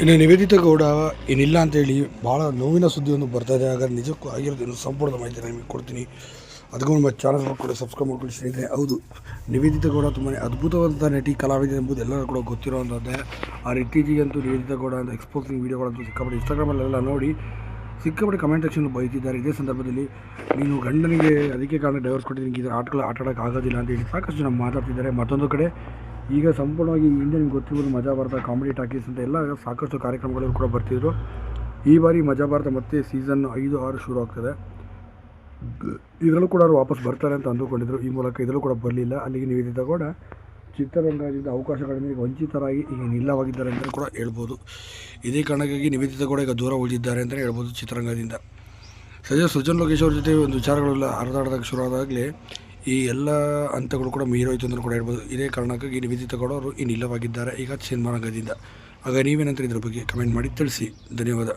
ಇನ್ನು ನಿವೇದಿತ ಗೌಡ, ಏನಿಲ್ಲ ಅಂತೇಳಿ ಭಾಳ ನೋವಿನ ಸುದ್ದಿಯೊಂದು ಬರ್ತಾ ಇದೆ. ಹಾಗಾದ್ರೆ ನಿಜಕ್ಕೂ ಆಗಿರೋದನ್ನು ಸಂಪೂರ್ಣ ಮಾಹಿತಿ ನಿಮಗೆ ಕೊಡ್ತೀನಿ. ಅದಕ್ಕೂ ನಮ್ಮ ಚಾನಲ್ ಕೂಡ ಸಬ್ಸ್ಕ್ರೈಬ್ ಮಾಡ್ಕೊಳ್ಳಿ ಸ್ನೇಹಿತರೆ. ಹೌದು, ನಿವೇದಿತ ಗೌಡ ತುಂಬಾ ಅದ್ಭುತವಾದಂಥ ನಟಿ, ಕಲಾವಿದೆ ಎಂಬುದು ಎಲ್ಲರೂ ಕೂಡ ಗೊತ್ತಿರುವಂಥದ್ದೇ. ಆ ಇತ್ತೀಚೆಗಂತೂ ನಿವೇದಿತ ಗೌಡ ಅಂತ ಎಕ್ಸ್ಪೋಸಿಂಗ್ ವೀಡಿಯೋಗಳಂತೂ ಸಿಕ್ಕಾಪಟ್ಟೆ ಇನ್ಸ್ಟಾಗ್ರಾಮಲ್ಲೆಲ್ಲ ನೋಡಿ ಸಿಕ್ಕಾಪಟ್ಟೆ ಕಮೆಂಟ್ ಸೆಕ್ಷನ್ ಬೈತಿದ್ದಾರೆ. ಇದೇ ಸಂದರ್ಭದಲ್ಲಿ ನೀನು ಗಂಡನಿಗೆ, ಅದಕ್ಕೆ ಕಾರಣ ಡೈವರ್ಸ್ ಕೊಟ್ಟಿದ್ದೀನಿ ಇದರ ಆಟಗಳು ಆಟ ಆಡೋಕ್ಕಾಗೋದಿಲ್ಲ ಅಂತ ಹೇಳಿ ಸಾಕಷ್ಟು ಜನ ಮಾತಾಡ್ತಿದ್ದಾರೆ. ಮತ್ತೊಂದು ಕಡೆ ಈಗ ಸಂಪೂರ್ಣವಾಗಿ ಇಂಡಿಯನ್ ನಿಮ್ಗೆ ಗೊತ್ತಿರ್ಬೋದು ಮಜಾ ಭಾರತ ಕಾಮಿಡಿ ಟಾಕೀಸ್ ಅಂತ ಎಲ್ಲ ಸಾಕಷ್ಟು ಕಾರ್ಯಕ್ರಮಗಳು ಕೂಡ ಬರ್ತಿದ್ರು. ಈ ಬಾರಿ ಮಜಾ ಭಾರತ ಮತ್ತೆ ಸೀಸನ್ ಐದು, ಆರು ಶುರು ಆಗ್ತದೆ. ಇದರಲ್ಲೂ ಕೂಡ ಅವರು ವಾಪಸ್ ಬರ್ತಾರೆ ಅಂತ ಅಂದುಕೊಂಡಿದ್ರು. ಈ ಮೂಲಕ ಇದರಲ್ಲೂ ಕೂಡ ಬರಲಿಲ್ಲ. ಅಲ್ಲಿಗೆ ನಿವೇದಿತ ಕೂಡ ಚಿತ್ರರಂಗದಿಂದ ಅವಕಾಶಗಳಿಂದ ವಂಚಿತರಾಗಿ ಈಗ ನಿಲ್ಲವಾಗಿದ್ದಾರೆ ಅಂತಲೂ ಕೂಡ ಹೇಳ್ಬೋದು. ಇದೇ ಕಾರಣಕ್ಕಾಗಿ ನಿವೇದಿತ ಕೂಡ ಈಗ ದೂರ ಉಳಿದಿದ್ದಾರೆ ಅಂತಲೇ ಹೇಳ್ಬೋದು ಚಿತ್ರರಂಗದಿಂದ. ಸದ್ಯ ಸೃಜನ್ ಲೋಕೇಶ್ ಅವ್ರ ಜೊತೆ ಒಂದು ವಿಚಾರಗಳೆಲ್ಲ ಹರಿದಾಡೋದಕ್ಕೆ ಶುರು ಆದಾಗಲೇ ಈ ಎಲ್ಲ ಹಂತಗಳು ಕೂಡ ಮೀರೋಯ್ತು ಅಂತ ಕೂಡ ಹೇಳ್ಬೋದು. ಇದೇ ಕಾರಣಕ್ಕಾಗಿ ನಿವೇದಿತ ಗೌಡ ಅವರು ಇನ್ನಿಲ್ಲವಾಗಿದ್ದಾರೆ. ಈಗ ಸಿನಿಮಾ ಆಗ ನೀವೇನಂತ ಇದ್ರ ಬಗ್ಗೆ ಕಮೆಂಟ್ ಮಾಡಿ ತಿಳಿಸಿ. ಧನ್ಯವಾದ.